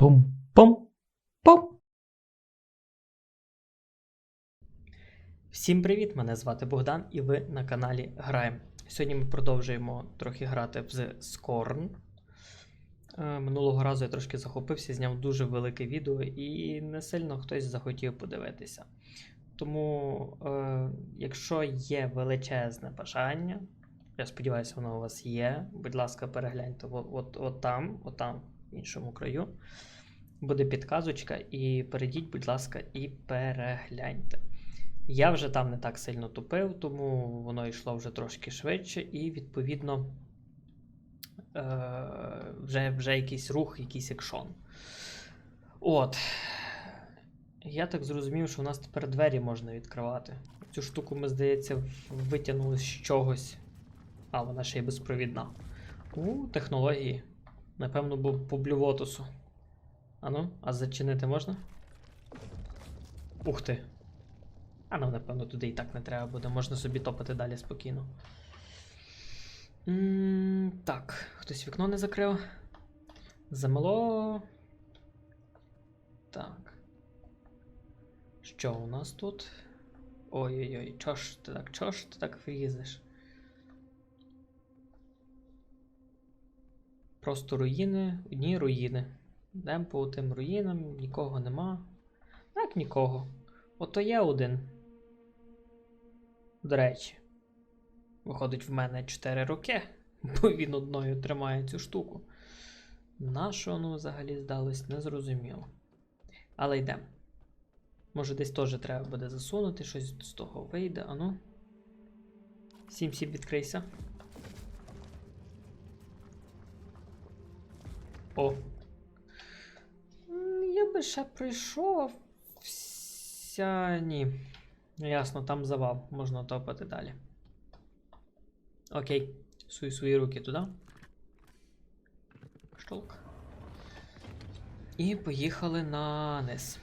Пум-пум-пум. Всім привіт! Мене звати Богдан і ви на каналі Граємо. Сьогодні ми продовжуємо трохи грати в The Scorn. Е, Минулого разу я трошки захопився, зняв дуже велике відео і не сильно хтось захотів подивитися. Тому, е, якщо є величезне бажання, я сподіваюся, воно у вас є. Будь ласка, перегляньте от, от, от там, от там, в іншому краю. Буде підказочка, і перейдіть, будь ласка, і перегляньте. Я вже там не так сильно тупив, тому воно йшло вже трошки швидше, і відповідно е- вже, вже якийсь рух, якийсь екшон. От. Я так зрозумів, що у нас тепер двері можна відкривати. Цю штуку ми, здається, витягнули з чогось. А, вона ще й безпровідна. У, технології. Напевно, бо по блювотусу. Ану, а зачинити можна? Ух ти. А нам, напевно, туди і так не треба буде. Можна собі топати далі спокійно. м так, хтось вікно не закрив. Замело. Так. Що у нас тут? Ой-ой-ой, чо ж ти так, чо ж ти так влізеш? Просто руїни, одні руїни. Йдемо по тим руїнам, нікого нема. Так, нікого. Ото є один. До речі, виходить в мене 4 роки, бо він одною тримає цю штуку. На що воно взагалі здалось, незрозуміло. Але йдемо. Може, десь теж треба буде засунути, щось з того вийде, ану. Сім сім відкрийся. О. Я би ще прийшов. Вся ні. Ясно, там завал. Можна топати далі. Окей. Суй свої руки туди. Штолк. І поїхали на низ.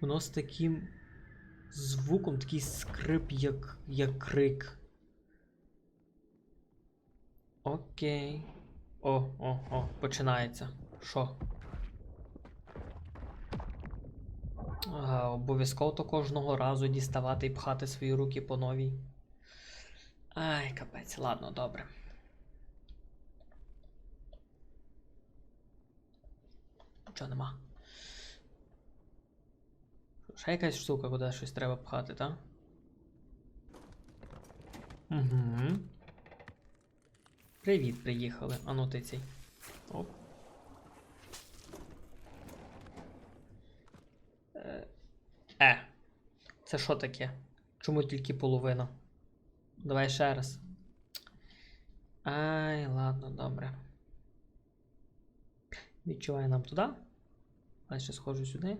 Воно з таким звуком, такий скрип, як, як крик. Окей. О, о, о, починається. Що? Обов'язково то кожного разу діставати і пхати свої руки по новій. Ай, капець, ладно, добре. Нічого нема. Ще якась штука, куди щось треба пхати, так? Угу. Привіт, приїхали. Ану ти цей. Оп. Е, Е. Це що таке? Чому тільки половина? Давай ще раз. Ай, ладно, добре. Відчуваю нам туди. А ще схожу сюди.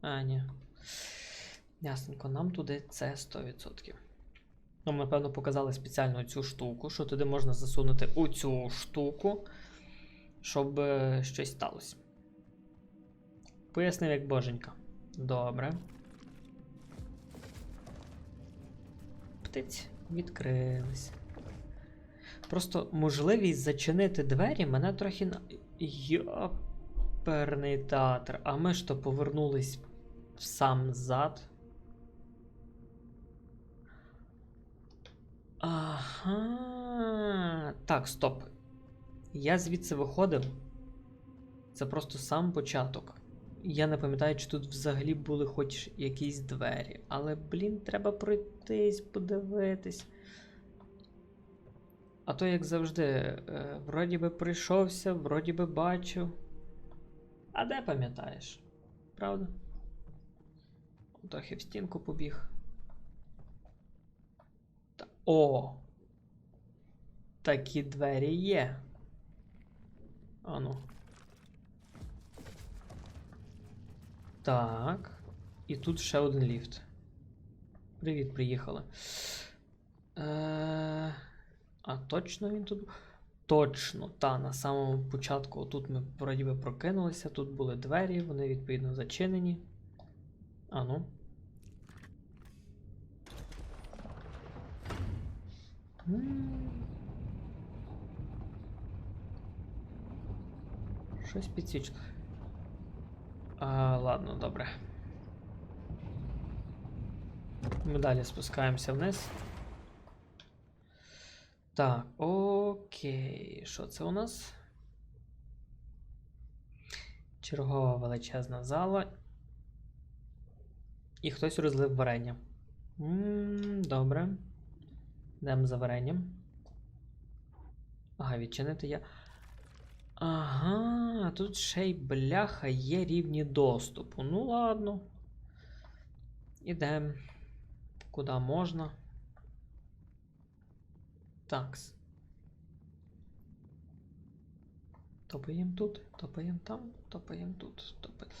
А, ні. Ясненько, нам туди це 100%. Ну, ми, напевно, показали спеціально цю штуку, що туди можна засунути у цю штуку, щоб е, щось сталося. Пояснив, як боженька. Добре. Птиць відкрились. Просто можливість зачинити двері мене трохи на. Йоперний театр. А ми ж то повернулись в сам зад. Ага. Так, стоп. Я звідси виходив. Це просто сам початок. Я не пам'ятаю, чи тут взагалі були хоч якісь двері. Але, блін, треба пройтись, подивитись. А то, як завжди, е, вроді би прийшовся, вроді би бачив. А де пам'ятаєш? Правда? Трохи в стінку побіг. О! Такі двері є. Ану. Так. І тут ще один ліфт. Привіт, приїхали. Е... А точно він тут. Точно, та, на самому початку тут ми вроді би прокинулися, тут були двері, вони відповідно зачинені. А ну. М. Щось підсвічило. А, ладно, добре. Ми далі спускаємося вниз. Так, окей. Що це у нас? Чергова величезна зала. І хтось розлив варення. Ммм, добре. Йдемо за варенням. Ага, відчинити я. Ага, тут ще й бляха є рівні доступу. Ну ладно. Ідемо. Куди можна. Такс. Топаємо тут, топаємо там, топаємо тут, топаємо.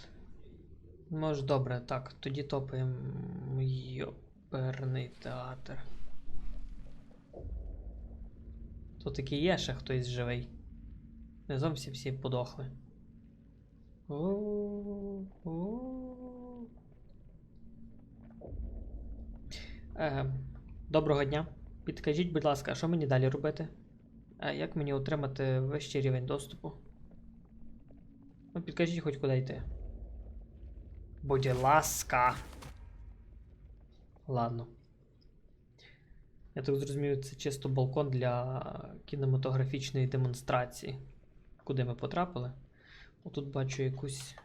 Може, добре, так, тоді топаємо йоперний театр. Тут таки є ще хтось живий. Не зовсім всі подохли. Е, Доброго дня. Підкажіть, будь ласка, що мені далі робити? А як мені отримати вищий рівень доступу? Ну, підкажіть хоч куди йти. Будь ласка. Ладно. Я так зрозумів, це чисто балкон для кінематографічної демонстрації. Куди ми потрапили? Отут бачу якусь.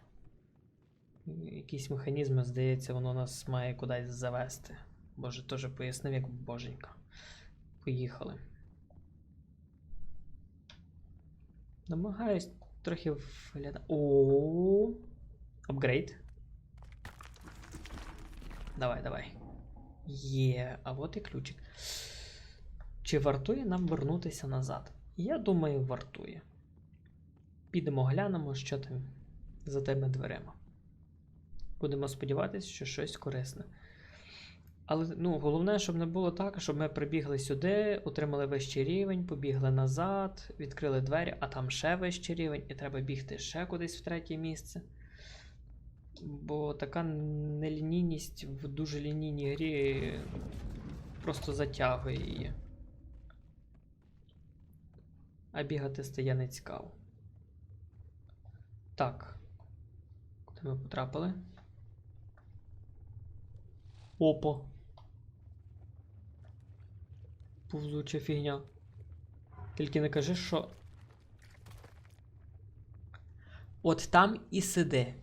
Якісь механізми, здається, воно нас має кудись завести. Боже, теж пояснив, як боженька. Поїхали. Намагаюсь трохи виглядати. О, апгрейд. Давай, давай. Є, а от і ключик. Чи вартує нам вернутися назад? Я думаю, вартує. Підемо глянемо, що там за тими дверима. Будемо сподіватися, що щось корисне. Але ну, головне, щоб не було так, щоб ми прибігли сюди, отримали вищий рівень, побігли назад, відкрили двері, а там ще вищий рівень, і треба бігти ще кудись в третє місце. Бо така нелінійність в дуже лінійній грі просто затягує її. А бігати стає не цікаво. Так. Куди ми потрапили? Опа. Повзуча фігня. Тільки не кажи, що. От там і сиди.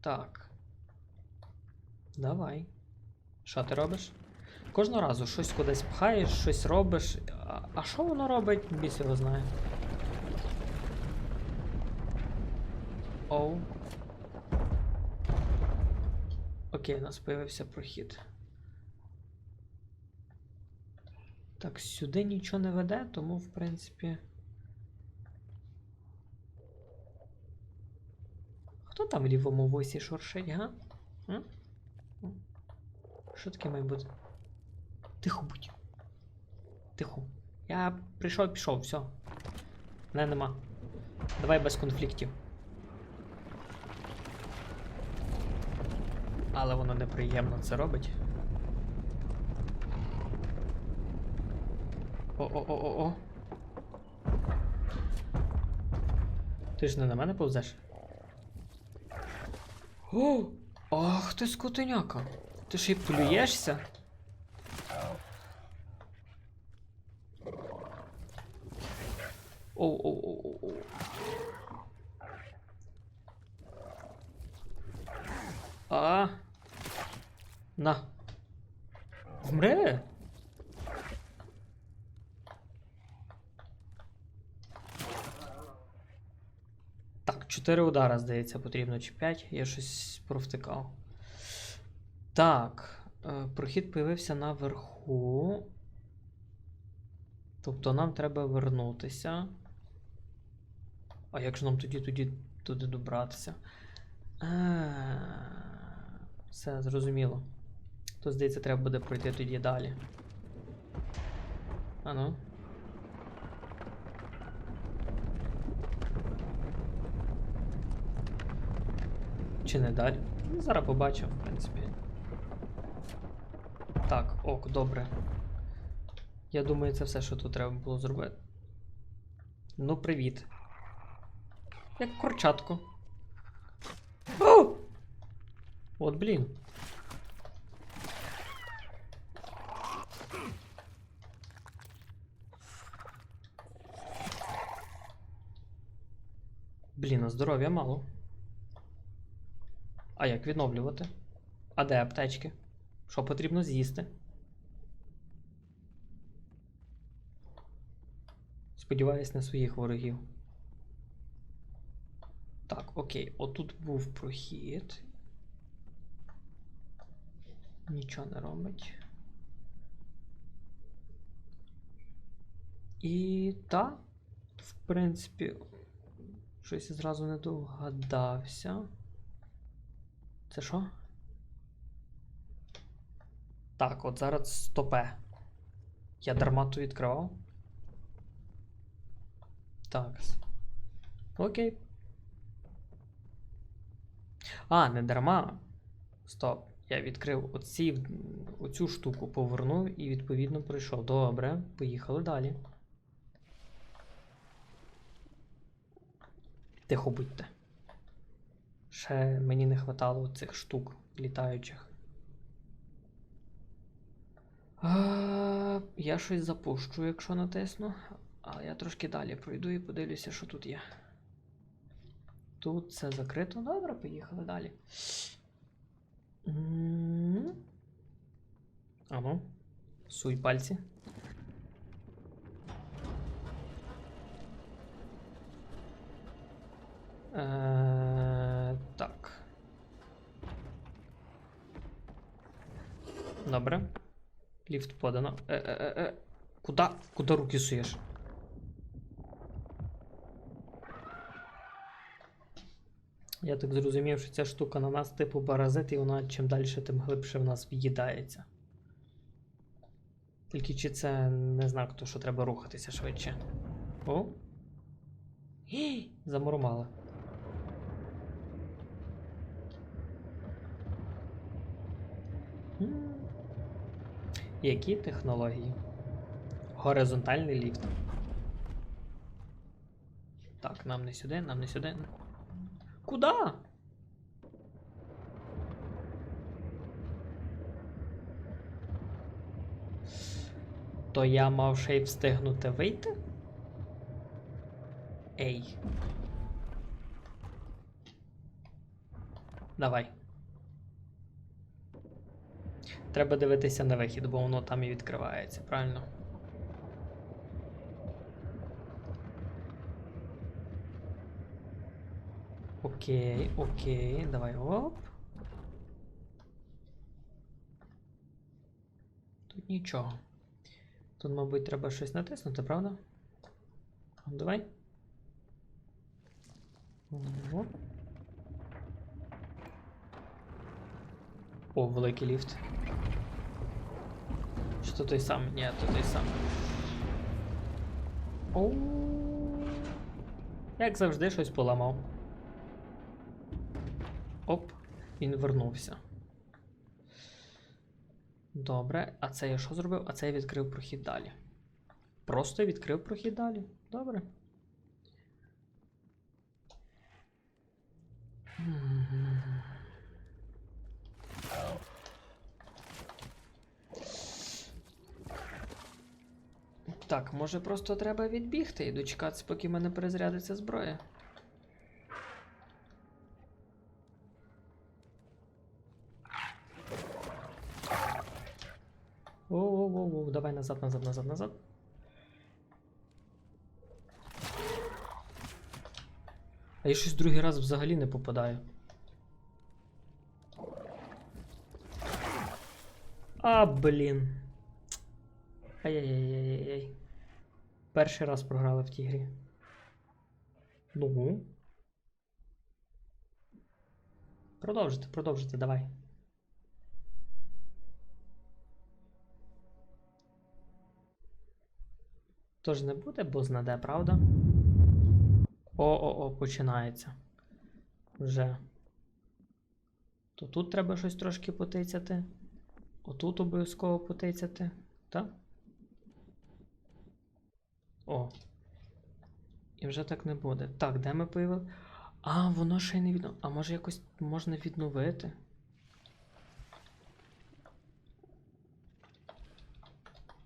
Так. Давай. Що ти робиш? Кожного разу щось кудись пхаєш, щось робиш. А, що воно робить? Біс його знає. Оу. Окей, у нас появився прохід. Так, сюди нічого не веде, тому, в принципі. Хто там в лівому вусі шуршить, га? М? Що таке має бути? Тихо будь. Тихо. Я прийшов, пішов, все. Мене нема. Давай без конфліктів. Але воно неприємно це робить. О-о-о-о-о. Ти ж не на мене повзеш? О! Ах ти скотиняка! Ти ж і плюєшся? Оу-оу-оу-оу. А. На. Вмре. Так, 4 удара, здається, потрібно чи 5. Я щось провтикав. Так. е, Прохід появився наверху. Тобто нам треба вернутися. А як же нам тоді тоді туди добратися? А, Все, зрозуміло. То, здається, треба буде пройти тоді далі. Ану. Чи не далі? Ну, Зараз побачимо, в принципі. Так, ок, добре. Я думаю, це все, що тут треба було зробити. Ну, привіт. Як корчатко. О! От блін. Блін, а здоров'я мало. А як відновлювати? А де аптечки? Що потрібно з'їсти? Сподіваюсь на своїх ворогів. Так, окей, отут був прохід. Нічого не робить. І та, в принципі, щось зразу не догадався. Це що? Так, от зараз стопе. Я дарма ту відкривав. Так. Окей. А, не дарма. Стоп. Я відкрив оці, оцю штуку, повернув і відповідно пройшов. Добре, поїхали далі. Тихо будьте. Ще мені не хватало цих штук літаючих. Я щось запущу, якщо натисну. Але я трошки далі пройду і подивлюся, що тут є. Тут це закрито. Добре, поїхали далі. Ану. Суй пальці. Е, так. Добре. Ліфт подано. Е, е, е, е. Куда? Куда руки суєш? Я так зрозумів, що ця штука на нас типу паразит, і вона чим далі, тим глибше в нас в'їдається. Тільки чи це не знак, то що треба рухатися швидше. О! Замурмала. М. Які технології? Горизонтальний ліфт. Так, нам не сюди, нам не сюди. Куда? То я мав ще й встигнути вийти? Ей. Давай. Треба дивитися на вихід, бо воно там і відкривається, правильно? Окей, окей, давай оп. Тут нічого. Тут, мабуть, треба щось натиснути, правда? Ну, Давай. Оп. О, великий ліфт. Чи то той самий? Ні, то той самий. О. Як завжди, щось поламав. Оп, він вернувся. Добре, а це я що зробив? А це я відкрив прохід далі. Просто відкрив прохід далі. Добре. Мгм. Так, може просто треба відбігти і дочекатися, поки в мене перезарядиться зброя. Воу-воу-воу, давай назад, назад, назад, назад. А я щось другий раз взагалі не попадаю. А, блін. Ай-яй-яй-яй-яй. Перший раз програли в тій грі. Ну. Продовжити, продовжити, давай. Тож не буде, бо знаде, правда? О-о-о, починається. Вже. То тут треба щось трошки потицяти. Отут обов'язково потицяти. Так? О. І вже так не буде. Так, де ми появили? А, воно ще й не відно. А може якось можна відновити?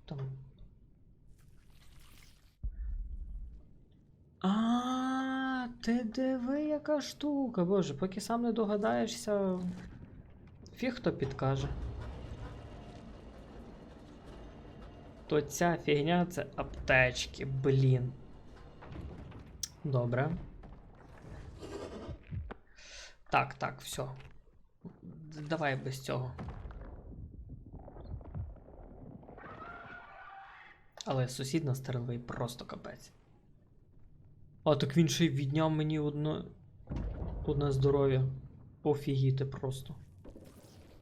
Там. А, ти диви, яка штука. Боже, поки сам не догадаєшся. Фіг хто підкаже. То ця фігня це аптечки, блін. Добре. Так, так, все. Давай без цього. Але сусід на стерновий просто капець. А так він ще й відняв мені одне. Одне здоров'я. Офігіти просто.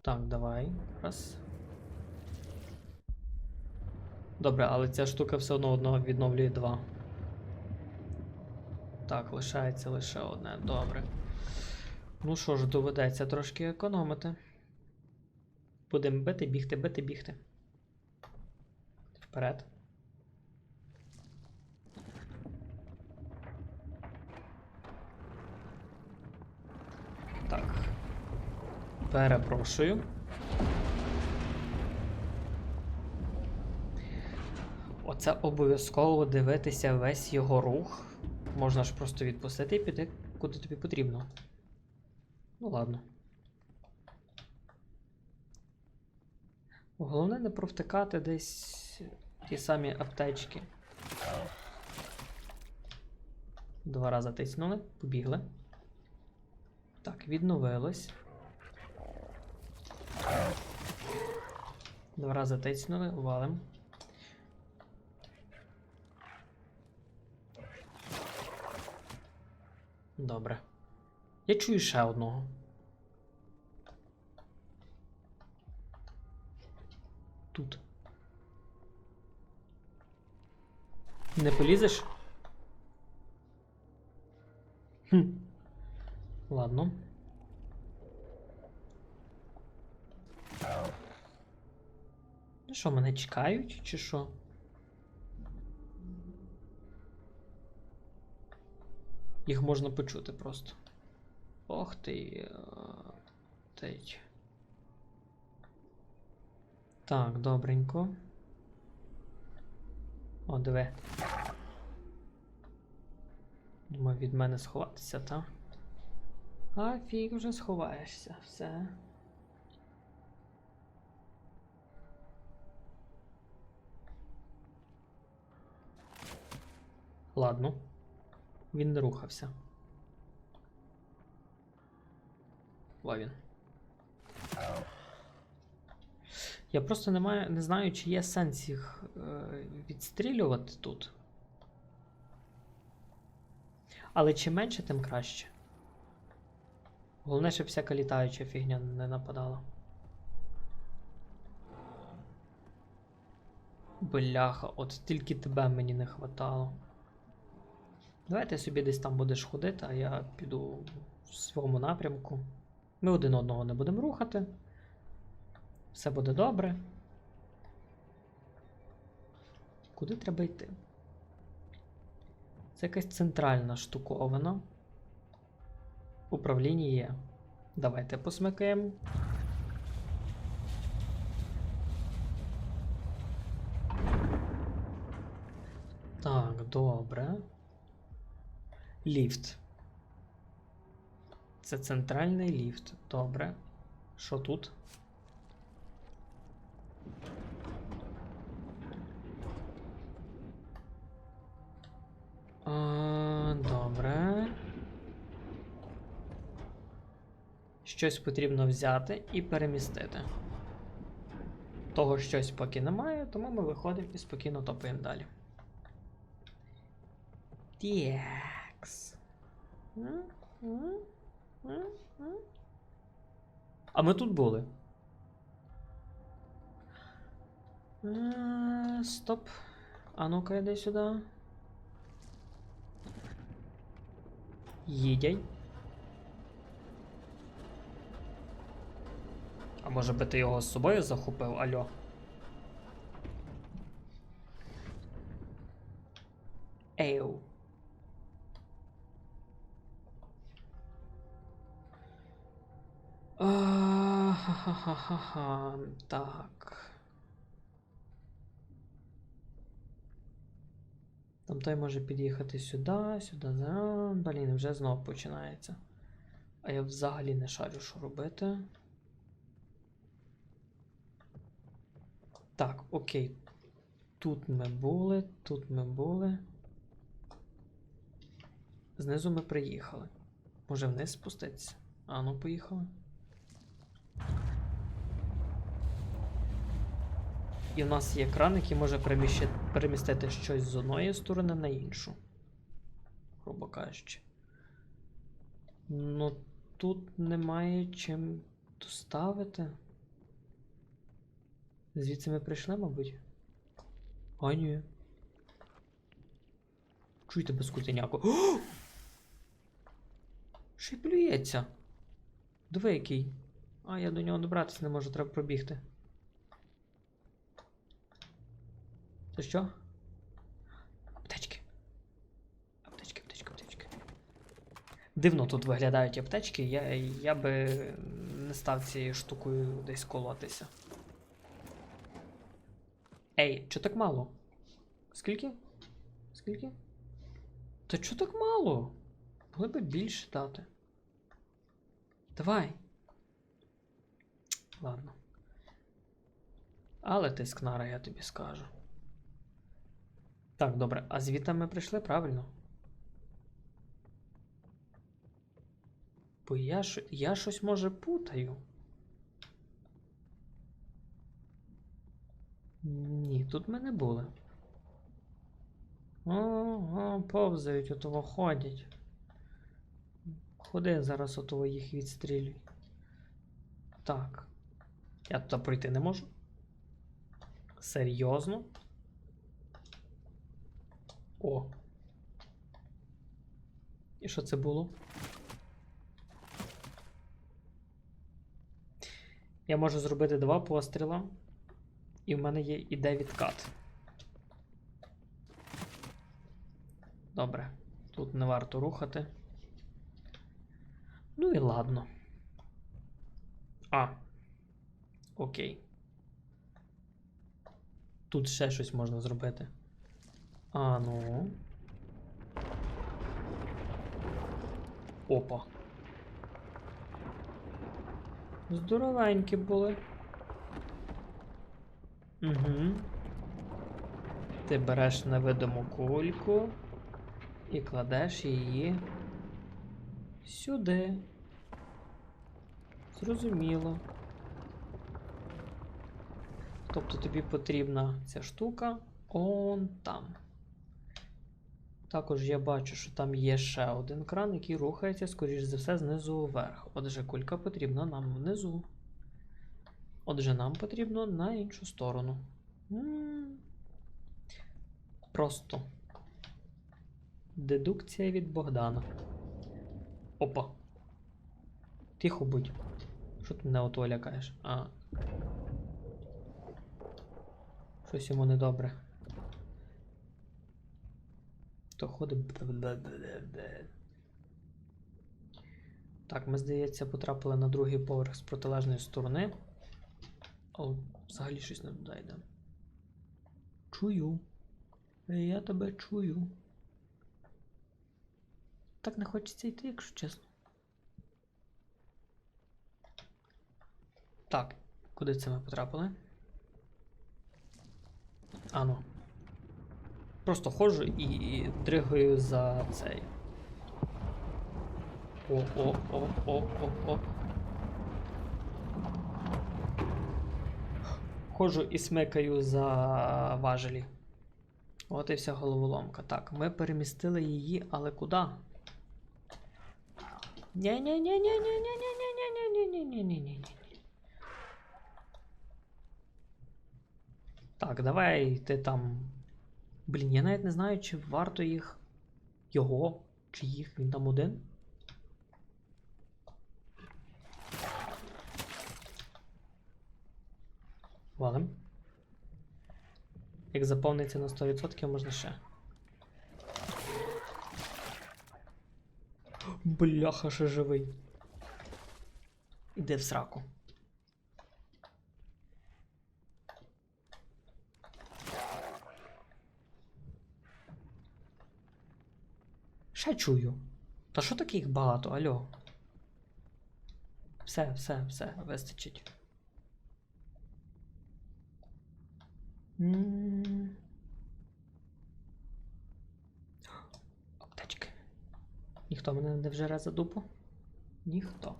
Так, давай. Раз. Добре, але ця штука все одно одного відновлює два. Так, лишається лише одне. Добре. Ну що ж, доведеться трошки економити. Будемо бити, бігти, бити, бігти. Вперед. Так. Перепрошую. Оце обов'язково дивитися весь його рух. Можна ж просто відпустити і піти куди тобі потрібно. Ну ладно. Головне не провтикати десь ті самі аптечки. Два рази тиснули, побігли. Так, відновилось. Два рази тиснули, валим. Добре. Я чую ще одного. Тут. Не полізеш? Хм. Ладно. Ну що, мене чекають, чи що? Їх можна почути просто. Ох ти. е, Тить. Так, добренько. О, диви. Думаю, від мене сховатися, та? А фіг вже сховаєшся, все. Ладно. Він не рухався. Во він. Я просто не, маю, не знаю, чи є сенс їх е, відстрілювати тут. Але чим менше, тим краще. Головне, щоб всяка літаюча фігня не нападала. Бляха, от тільки тебе мені не хватало. Давай ти собі десь там будеш ходити, а я піду в своєму напрямку. Ми один одного не будемо рухати. Все буде добре. Куди треба йти? Це якась центральна штуковина. Управління є. Давайте посмикаємо. Так, добре. Ліфт. Це центральний ліфт. Добре. Що тут? А, добре. Щось потрібно взяти і перемістити. Того щось поки немає, тому ми виходимо і спокійно топаємо далі. Текс. А ми тут були. Е, Стоп. А ну-ка йди сюди. Їдяй. А може би ти його з собою захопив, альо? Ейу. Ха-ха-ха-ха. Так. Там той може під'їхати сюди, сюди. Блін, вже знов починається. А я взагалі не шарю, що робити. Так, окей. Тут ми були, тут ми були. Знизу ми приїхали. Може вниз спуститися? А ну, поїхали. І в нас є кран, який може перемістити щось з одної сторони на іншу. Грубо кажучи. Ну тут немає чим доставити. Звідси ми прийшли, мабуть. А ні. Чуєте без кутеняку. О! Ще й плюється. Диви. А, я до нього добратися не можу, треба пробігти. Це що? Аптечки. Аптечки, аптечки, аптечки. Дивно тут виглядають аптечки, я, я би не став цією штукою десь колотися. Ей, чо так мало? Скільки? Скільки? Та чо так мало? Могли би більше дати. Давай. Ладно. Але ти скнара, я тобі скажу. Так, добре, а звідти ми прийшли правильно? Бо я, я щось може путаю. Ні, тут ми не були. О, о, повзають, отого ходять. Ходи, зараз отого їх відстрілюй. Так. Я туди пройти не можу. Серйозно? О. І що це було? Я можу зробити два постріла. І в мене є іде відкат. Добре. Тут не варто рухати. Ну і ладно. А. Окей. Тут ще щось можна зробити. А ну. Опа. Здоровенькі були. Угу. Ти береш невидиму кульку і кладеш її сюди. Зрозуміло. Тобто тобі потрібна ця штука он там. Також я бачу, що там є ще один кран, який рухається, скоріш за все, знизу вверх. Отже, кулька потрібна нам внизу. Отже, нам потрібно на іншу сторону. Просто. Дедукція від Богдана. Опа. Тихо будь. Що ти мене ото лякаєш? А. Щось йому недобре. То ходить. Так, ми, здається, потрапили на другий поверх з протилежної сторони. О, взагалі щось не туди йде. Чую. Я тебе чую. Так не хочеться йти, якщо чесно. Так, куди це ми потрапили? Ану. Просто ходжу і, дригаю за цей. О, о, о, о, о, о. Ходжу і смикаю за важелі. От і вся головоломка. Так, ми перемістили її, але куди? Ні-ні-ні-ні-ні-ні-ні-ні-ні-ні-ні-ні-ні-ні-ні. Так, давай ти там. Блін, я навіть не знаю, чи варто їх. Його, чи їх, він там один. Валим. Як заповниться на 100%, можна ще. Бляха, ще живий. Іди в сраку. Ще чую. Та що таких багато, альо? Все, все, все, вистачить. М. Аптечки. Ніхто мене не вжере за дупу? Ніхто.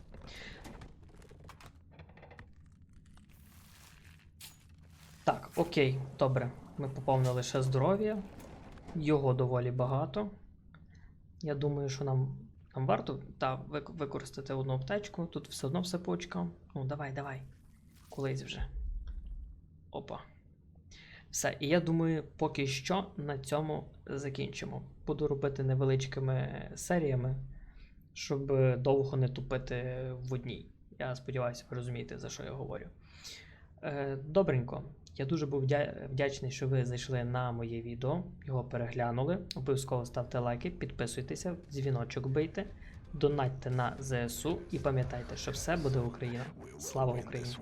Так, окей, добре. Ми поповнили ще здоров'я. Його доволі багато. Я думаю, що нам, нам варто та, використати одну аптечку. Тут все одно все по очкам. Ну, давай, давай. Колись вже. Опа. Все, і я думаю, поки що на цьому закінчимо. Буду робити невеличкими серіями, щоб довго не тупити в одній. Я сподіваюся, ви розумієте, за що я говорю. Е, добренько. Я дуже був вдячний, що ви зайшли на моє відео, його переглянули. Обов'язково ставте лайки, підписуйтеся, дзвіночок бийте, донатьте на ЗСУ і пам'ятайте, що все буде Україна. Слава Україні!